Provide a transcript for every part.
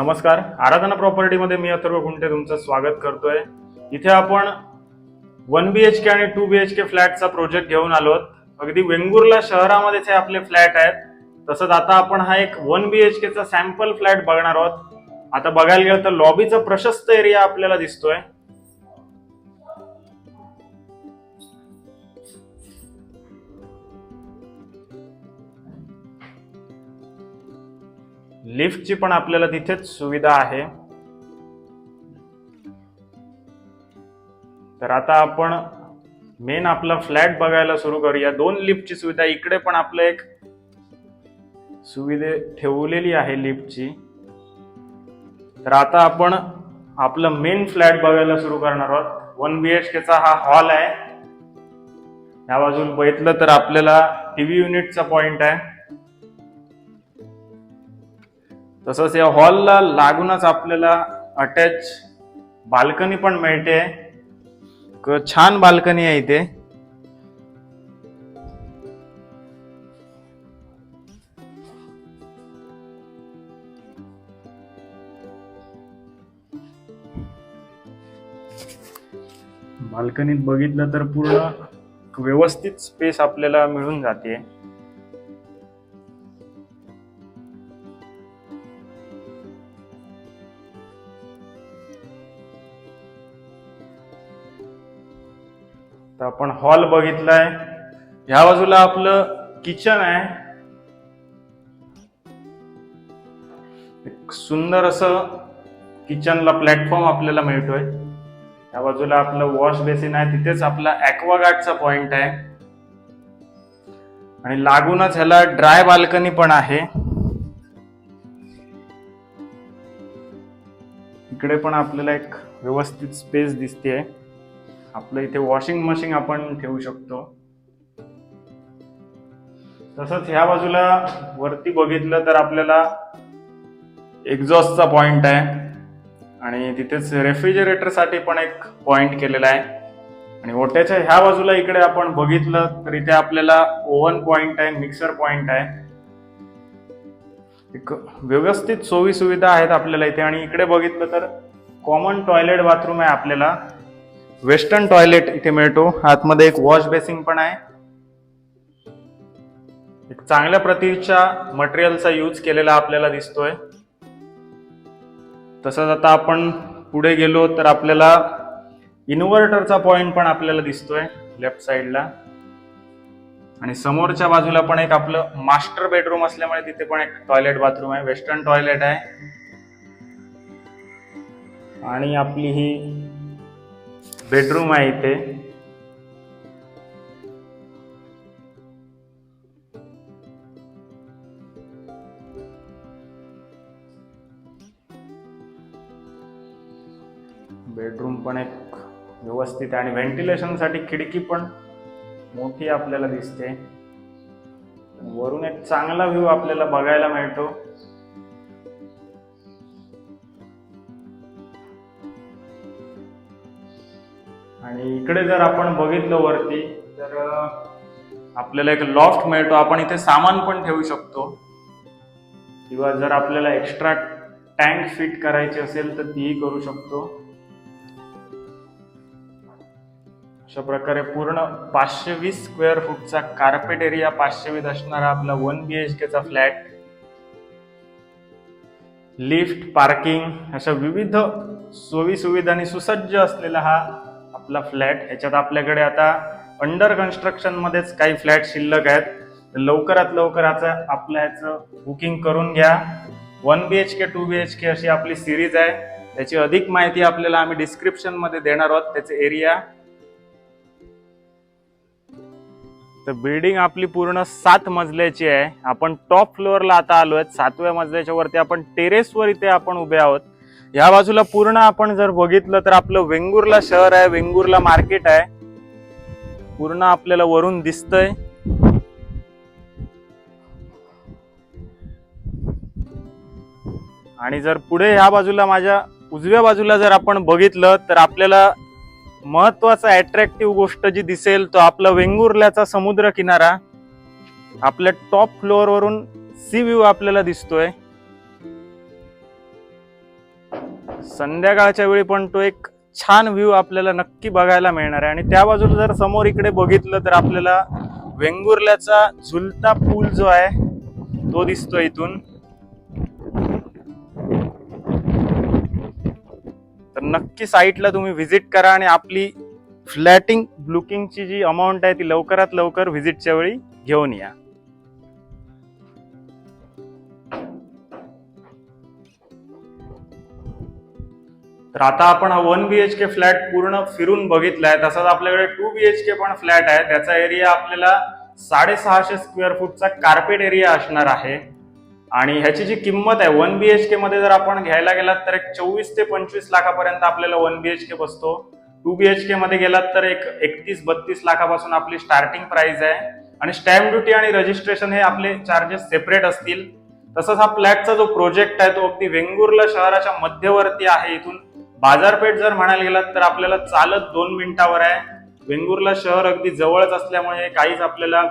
नमस्कार. आराधना प्रॉपर्टीमध्ये मी अथर्व गुंटे तुमचं स्वागत करतोय. इथे आपण वन बी एच के आणि टू बी एच के फ्लॅटचा प्रोजेक्ट घेऊन आलो अगदी वेंगुर्ला शहरामध्येच हे आपले फ्लॅट आहेत. तसंच आता आपण हा एक वन बी एच केचा सॅम्पल फ्लॅट बघणार आहोत. आता बघायला गेलं तर लॉबीचा प्रशस्त एरिया आपल्याला दिसतोय. लिफ्टची पण आपल्याला तिथेच सुविधा आहे. तर आता आपण मेन आपला फ्लॅट बघायला सुरू करूया. दोन लिफ्टची सुविधा इकडे पण आपलं एक सुविधे ठेवलेली आहे लिफ्टची. तर आता आपण आपलं मेन फ्लॅट बघायला सुरू करणार आहोत. वन बी एच केचा हा हॉल आहे. या बाजूला बघितलं तर आपल्याला टीव्ही युनिटचा पॉइंट आहे. तसंच या हॉलला लागूनच आपल्याला अटॅच बाल्कनी पण मिळते. क- छान बाल्कनी आहे इथे. बाल्कनीत बघितलं तर पूर्ण व्यवस्थित स्पेस आपल्याला मिळून जाते. तर आपण हॉल बघितलाय. ह्या बाजूला आपलं किचन आहे. एक सुंदर असं किचनला प्लॅटफॉर्म आपल्याला मिळतोय. या बाजूला आपलं वॉश बेसिन आहे. तिथेच आपला ॲक्वागार्डचा पॉइंट आहे. आणि लागूनच ह्याला ड्राय बाल्कनी पण आहे. इकडे पण आपल्याला एक व्यवस्थित स्पेस दिसते आपलं इथे वॉशिंग मशीन आपण ठेवू शकतो. तसंच ह्या बाजूला वरती बघितलं तर आपल्याला एक्झॉस्टचा पॉइंट आहे. आणि तिथेच रेफ्रिजरेटरसाठी पण एक पॉइंट केलेला आहे. आणि ओट्याच्या ह्या बाजूला इकडे आपण बघितलं तर इथे आपल्याला ओव्हन पॉइंट आहे मिक्सर पॉइंट आहे. एक व्यवस्थित सोयी सुविधा आहेत आपल्याला इथे. आणि इकडे बघितलं तर कॉमन टॉयलेट बाथरूम आहे आपल्याला. वेस्टर्न टॉयलेट इथे मिळतो. आतमध्ये एक वॉश बेसिंग पण आहे. एक चांगल्या प्रतीच्या मटेरियलचा यूज केलेला आपल्याला दिसतोय. तसंच आता आपण पुढे गेलो तर आपल्याला इन्व्हर्टरचा पॉइंट पण आपल्याला दिसतोय लेफ्ट साइडला आणि समोरच्या बाजूला पण एक आपलं मास्टर बेडरूम असल्यामुळे तिथे पण एक टॉयलेट बाथरूम आहे. वेस्टर्न टॉयलेट आहे. आणि आपली ही बेडरूम आहे इथे. बेडरूम पण एक व्यवस्थित आणि आणि व्हेंटिलेशनसाठी खिडकी पण मोठी आपल्याला दिसते. वरून एक चांगला व्ह्यू आपल्याला बघायला मिळतो. आणि इकडे जर आपण बघितलं वरती तर आपल्याला एक लॉफ्ट मिळतो. आपण इथे सामान पण ठेवू शकतो. किंवा जर आपल्याला एक्स्ट्रा टँक फिट करायची असेल तर तीही करू शकतो. अशा प्रकारे पूर्ण पाचशे वीस स्क्वेअर फूटचा कार्पेट एरिया पाचशे वीस असणारा आपला वन बी एच केचा फ्लॅट लिफ्ट पार्किंग अशा विविध सोयी सुविधांनी सुसज्ज असलेला हा आपला फ्लॅट याच्यात आपल्याकडे आता अंडर कन्स्ट्रक्शन मध्येच काही फ्लॅट शिल्लक आहेत. तर लवकरात लवकर आता आपल्या ह्याचं बुकिंग करून घ्या. One B H K two B H K अशी आपली सिरीज आहे. त्याची अधिक माहिती आपल्याला आम्ही डिस्क्रिप्शनमध्ये देणार आहोत. त्याचे एरिया तर बिल्डिंग आपली पूर्ण सात मजल्याची आहे. आपण टॉप फ्लोअरला आता आलो आहेत सातव्या मजल्याच्या वरती आपण टेरेसवर इथे आपण उभे आहोत. ह्या बाजूला पूर्ण आपण जर बघितलं तर आपलं वेंगुर्ला शहर आहे वेंगुर्ला मार्केट आहे. पूर्ण आपल्याला वरून दिसतंय. आणि जर पुढे ह्या बाजूला माझ्या उजव्या बाजूला जर आपण बघितलं तर आपल्याला महत्त्वाचा अट्रॅक्टिव्ह गोष्ट जी दिसेल तो आपला वेंगुर्ल्याचा समुद्र किनारा आपल्या टॉप फ्लोअरवरून सी व्ह्यू आपल्याला दिसतोय. संध्याकाळच्या वेळी पण तो एक छान व्ह्यू आपल्याला नक्की बघायला मिळणार आहे. आणि त्या बाजूला जर समोर इकडे बघितलं तर आपल्याला वेंगुर्ल्याचा झुलता पूल जो आहे तो दिसतोय इथून. तर नक्की साईटला तुम्ही व्हिजिट करा आणि आपली फ्लॅटिंग ब्लुकिंगची जी अमाऊंट आहे ती लवकरात लवकर व्हिजिटच्या वेळी घेऊन या. तर आता आपण हा one B H K flat पूर्ण फिरून बघितलाय. तसंच आपल्याकडे टू बी एच के पण फ्लॅट आहे. त्याचा एरिया आपल्याला साडेसहाशे स्क्वेअर फूटचा कार्पेट एरिया असणार आहे. आणि ह्याची जी किंमत आहे वन बी एच के मध्ये जर आपण घ्यायला गेलात तर एक चोवीस ते पंचवीस लाखापर्यंत आपल्याला वन बी एच के बसतो. टू बी एच के मध्ये गेलात तर एक एकतीस बत्तीस लाखापासून आपली स्टार्टिंग प्राइस आहे. आणि स्टॅम्प ड्युटी आणि रजिस्ट्रेशन हे आपले चार्जेस सेपरेट असतील. तसंच हा फ्लॅटचा जो प्रोजेक्ट आहे तो अगदी वेंगुर्ला शहराच्या मध्यवर्ती आहे इथून बाजारपेठ जर म्हणायला गेलात तर आपल्याला चालत दोन मिनिटावर आहे. वेंगुर्ला शहर अगदी जवळच असल्यामुळे काहीच आपल्याला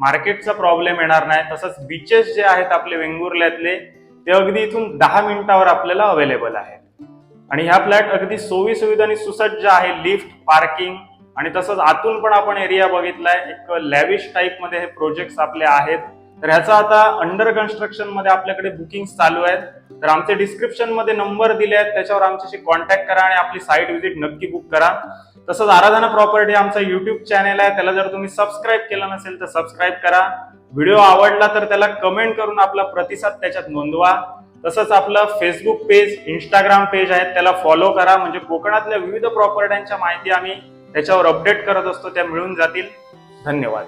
मार्केटचा प्रॉब्लेम येणार नाही. तसंच बीचेस जे आहेत आपले वेंगुर्ल्यातले ते अगदी इथून दहा मिनिटावर आपल्याला अवेलेबल आहेत. आणि ह्या फ्लॅट अगदी सोयी सुविधांनी सुसज्ज आहे. लिफ्ट पार्किंग आणि तसंच आतून पण आपण एरिया बघितलाय. एक लॅविश टाईपमध्ये हे प्रोजेक्ट आपले आहेत. तर ह्याचा आता अंडर कन्स्ट्रक्शनमध्ये आपल्याकडे बुकिंग चालू आहेत. तर आमचे डिस्क्रिप्शनमध्ये नंबर दिले आहेत. त्याच्यावर आमच्याशी कॉन्टॅक्ट करा आणि आपली साईट व्हिजिट नक्की बुक करा. तसंच आराधना प्रॉपर्टी आमचा युट्यूब चॅनेल आहे. त्याला जर तुम्ही सबस्क्राईब केलं नसेल तर सबस्क्राईब करा. व्हिडिओ आवडला तर त्याला कमेंट करून आपला प्रतिसाद त्याच्यात नोंदवा. तसंच आपलं फेसबुक पेज इंस्टाग्राम पेज आहे त्याला फॉलो करा. म्हणजे कोकणातल्या विविध प्रॉपर्ट्यांच्या माहिती आम्ही त्याच्यावर अपडेट करत असतो. त्या मिळून जातील. धन्यवाद.